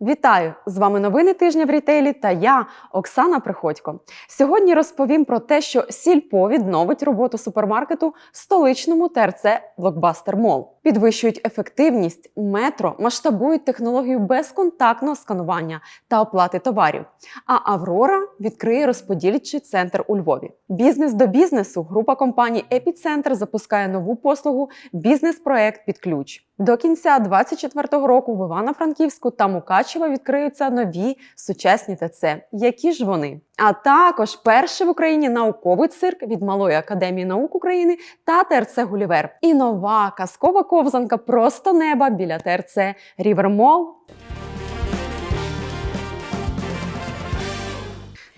Вітаю! З вами новини тижня в рітейлі та я, Оксана Приходько. Сьогодні розповім про те, що Сільпо відновить роботу супермаркету в столичному ТРЦ Блокбастер Мол. Підвищують ефективність, метро, масштабують технологію безконтактного сканування та оплати товарів. А Аврора відкриє розподільчий центр у Львові. Бізнес до бізнесу. Група компаній Епіцентр запускає нову послугу Бізнес-проект під ключ. До кінця 2024 року в Івано-Франківську та Мукачево відкриються нові сучасні ТЦ. Які ж вони? А також перший в Україні науковий цирк від Малої академії наук України та ТРЦ Гулівер. І нова казкова ковзанка просто неба біля ТРЦ Рівермол.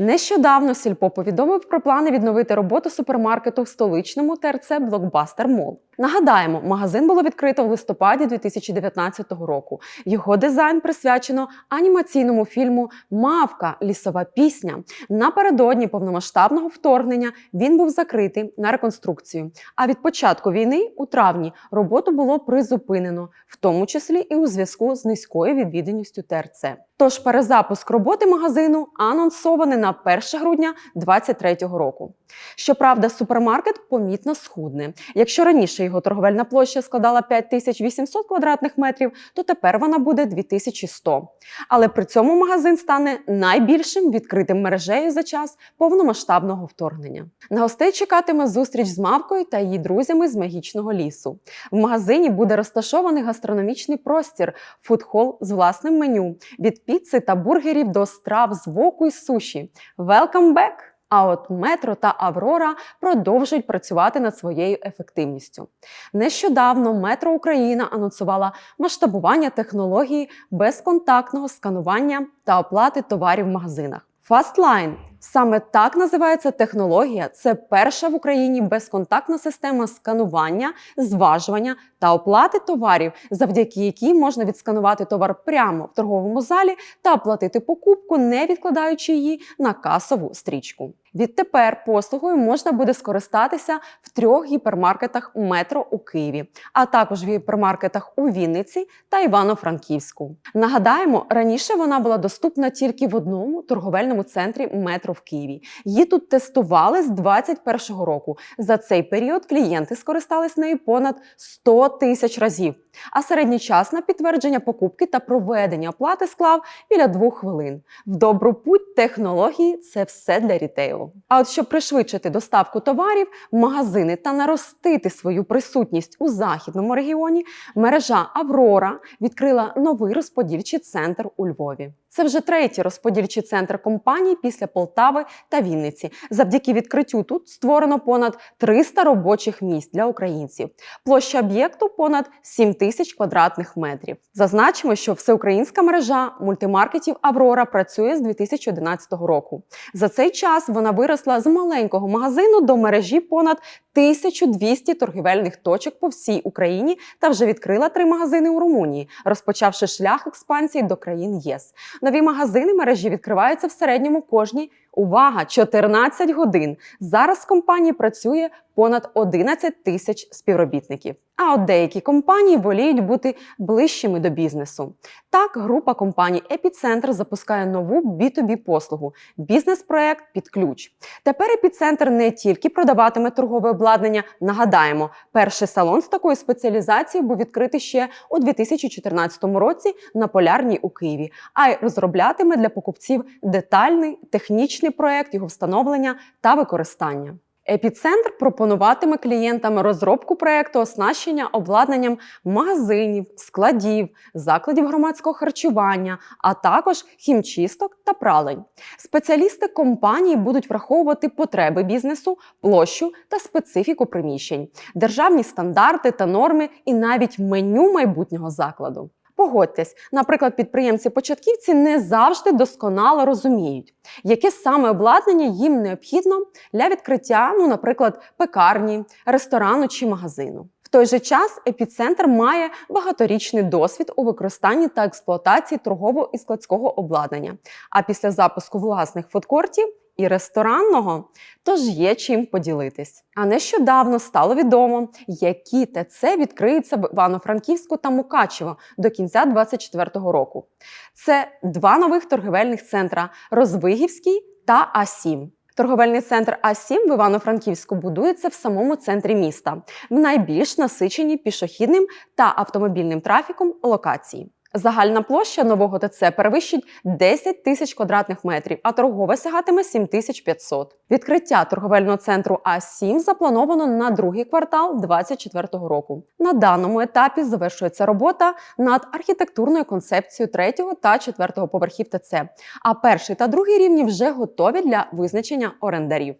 Нещодавно Сільпо повідомив про плани відновити роботу супермаркету в столичному ТРЦ Блокбастер Мол. Нагадаємо, магазин було відкрито в листопаді 2019 року. Його дизайн присвячено анімаційному фільму Мавка лісова пісня. Напередодні повномасштабного вторгнення він був закритий на реконструкцію. А від початку війни, у травні, роботу було призупинено, в тому числі і у зв'язку з низькою відвіденістю ТРЦ. Тож перезапуск роботи магазину анонсований на 1 грудня 2023 року. Щоправда, супермаркет помітно схудне. Якщо раніше його торговельна площа складала 5800 квадратних метрів, то тепер вона буде 2100. Але при цьому магазин стане найбільшим відкритим мережею за час повномасштабного вторгнення. На гостей чекатиме зустріч з мавкою та її друзями з магічного лісу. В магазині буде розташований гастрономічний простір, фудхол з власним меню від піци та бургерів до страв з воку і суші. Welcome back! А от метро та Аврора продовжують працювати над своєю ефективністю. Нещодавно Метро Україна анонсувала масштабування технології безконтактного сканування та оплати товарів в магазинах. Fastline – саме так називається технологія. Це перша в Україні безконтактна система сканування, зважування та оплати товарів, завдяки якій можна відсканувати товар прямо в торговому залі та оплатити покупку, не відкладаючи її на касову стрічку. Відтепер послугою можна буде скористатися в трьох гіпермаркетах метро у Києві, а також в гіпермаркетах у Вінниці та Івано-Франківську. Нагадаємо, раніше вона була доступна тільки в одному торговельному центрі метро в Києві. Її тут тестували з 2021 року. За цей період клієнти скористались нею понад 100 тисяч разів. А середній час на підтвердження покупки та проведення оплати склав біля двох хвилин. В добру путь технології це все для рітейлу. А от щоб пришвидшити доставку товарів в магазини та наростити свою присутність у західному регіоні, мережа Аврора відкрила новий розподільчий центр у Львові. Це вже третій розподільчий центр компанії після Полтави та Вінниці. Завдяки відкриттю тут створено понад 300 робочих місць для українців. Площа об'єкту понад 7 тисяч квадратних метрів. Зазначимо, що всеукраїнська мережа мультимаркетів Аврора працює з 2011 року. За цей час вона виросла з маленького магазину до мережі понад 1200 торгівельних точок по всій Україні та вже відкрила три магазини у Румунії, розпочавши шлях експансії до країн ЄС. Нові магазини мережі відкриваються в середньому кожні. Увага! 14 годин. Зараз в компанії працює понад 11 тисяч співробітників. А от деякі компанії воліють бути ближчими до бізнесу. Так, група компаній Епіцентр запускає нову B2B послугу бізнес-проект під ключ. Тепер епіцентр не тільки продаватиме торгове обладнання. Нагадаємо, перший салон з такою спеціалізацією був відкритий ще у 2014 році на полярній у Києві, а й розроблятиме для покупців детальний технічний проект його встановлення та використання. Епіцентр пропонуватиме клієнтам розробку проекту оснащення обладнанням магазинів, складів, закладів громадського харчування, а також хімчисток та пралень. Спеціалісти компанії будуть враховувати потреби бізнесу, площу та специфіку приміщень, державні стандарти та норми і навіть меню майбутнього закладу. Погодьтесь, наприклад, підприємці-початківці не завжди досконало розуміють, яке саме обладнання їм необхідно для відкриття, ну, наприклад, пекарні, ресторану чи магазину. В той же час епіцентр має багаторічний досвід у використанні та експлуатації торгового і складського обладнання. А після запуску власних фудкортів і ресторанного, тож є чим поділитись. А нещодавно стало відомо, які ТЦ відкриються в Івано-Франківську та Мукачево до кінця 2024 року. Це два нових торгівельних центра Розвигівський та А7. Торговельний центр А7 в Івано-Франківську будується в самому центрі міста, в найбільш насиченій пішохідним та автомобільним трафіком локації. Загальна площа нового ТЦ перевищить 10 тисяч квадратних метрів, а торгова сягатиме 7500. Відкриття торговельного центру А7 заплановано на другий квартал 2024 року. На даному етапі завершується робота над архітектурною концепцією третього та четвертого поверхів ТЦ. А перший та другий рівні вже готові для визначення орендарів.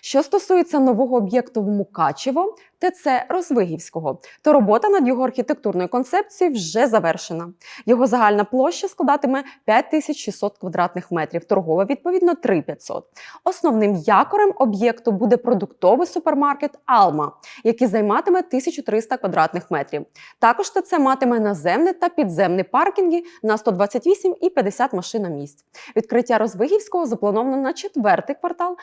Що стосується нового об'єкту в Мукачево, ТЦ Розвигівського, то робота над його архітектурною концепцією вже завершена. Його загальна площа складатиме 5600 квадратних метрів, торгова відповідно 3500. Основним якорем об'єкту буде продуктовий супермаркет Алма, який займатиме 1300 квадратних метрів. Також ТЦ матиме наземне та підземні паркінги на 128 і 50 машин на місць. Відкриття Розвигівського заплановано на четвертий квартал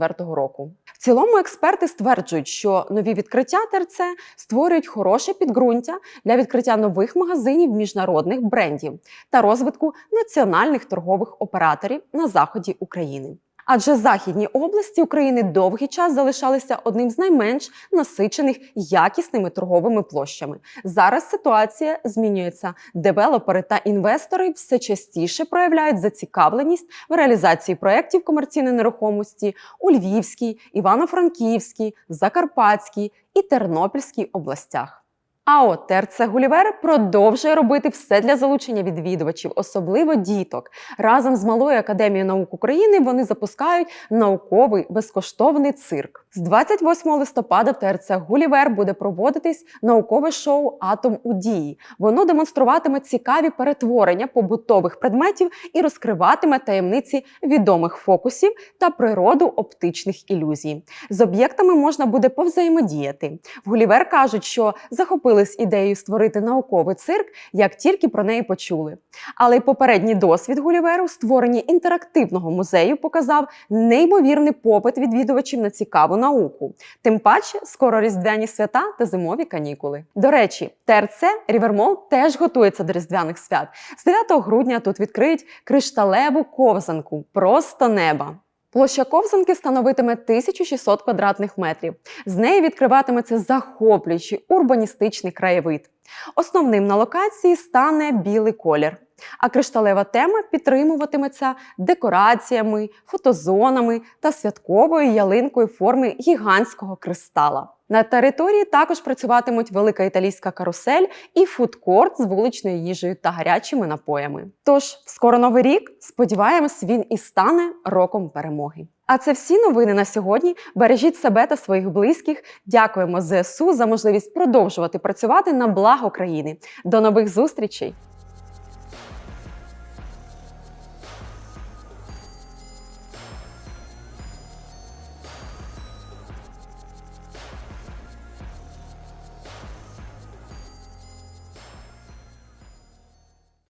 2024 року. В цілому експерти стверджують, що нові відкриття ТРЦ створюють хороше підґрунтя для відкриття нових магазинів міжнародних брендів та розвитку національних торгових операторів на заході України. Адже західні області України довгий час залишалися одним з найменш насичених якісними торговими площами. Зараз ситуація змінюється. Девелопери та інвестори все частіше проявляють зацікавленість в реалізації проєктів комерційної нерухомості у Львівській, Івано-Франківській, Закарпатській і Тернопільській областях. А от ТРЦ Гулівер продовжує робити все для залучення відвідувачів, особливо діток. Разом з Малою академією наук України вони запускають науковий безкоштовний цирк. З 28 листопада в ТРЦ Гулівер буде проводитись наукове шоу Атом у дії. Воно демонструватиме цікаві перетворення побутових предметів і розкриватиме таємниці відомих фокусів та природу оптичних ілюзій. З об'єктами можна буде повзаємодіяти. В Гулівер кажуть, що захопились ідеєю створити науковий цирк, як тільки про неї почули. Але й попередній досвід Гуліверу в створенні інтерактивного музею показав неймовірний попит відвідувачів на цікаву науку. Тим паче, скоро різдвяні свята та зимові канікули. До речі, ТРЦ Рівермол теж готується до різдвяних свят. З 9 грудня тут відкриють кришталеву ковзанку просто неба. Площа ковзанки становитиме 1600 квадратних метрів. З неї відкриватиметься захоплюючий урбаністичний краєвид. Основним на локації стане білий колір. А кришталева тема підтримуватиметься декораціями, фотозонами та святковою ялинкою форми гігантського кристала. На території також працюватимуть велика італійська карусель і фудкорт з вуличною їжею та гарячими напоями. Тож, скоро новий рік, сподіваємось, він і стане роком перемоги. А це всі новини на сьогодні. Бережіть себе та своїх близьких. Дякуємо ЗСУ за можливість продовжувати працювати на благо країни. До нових зустрічей!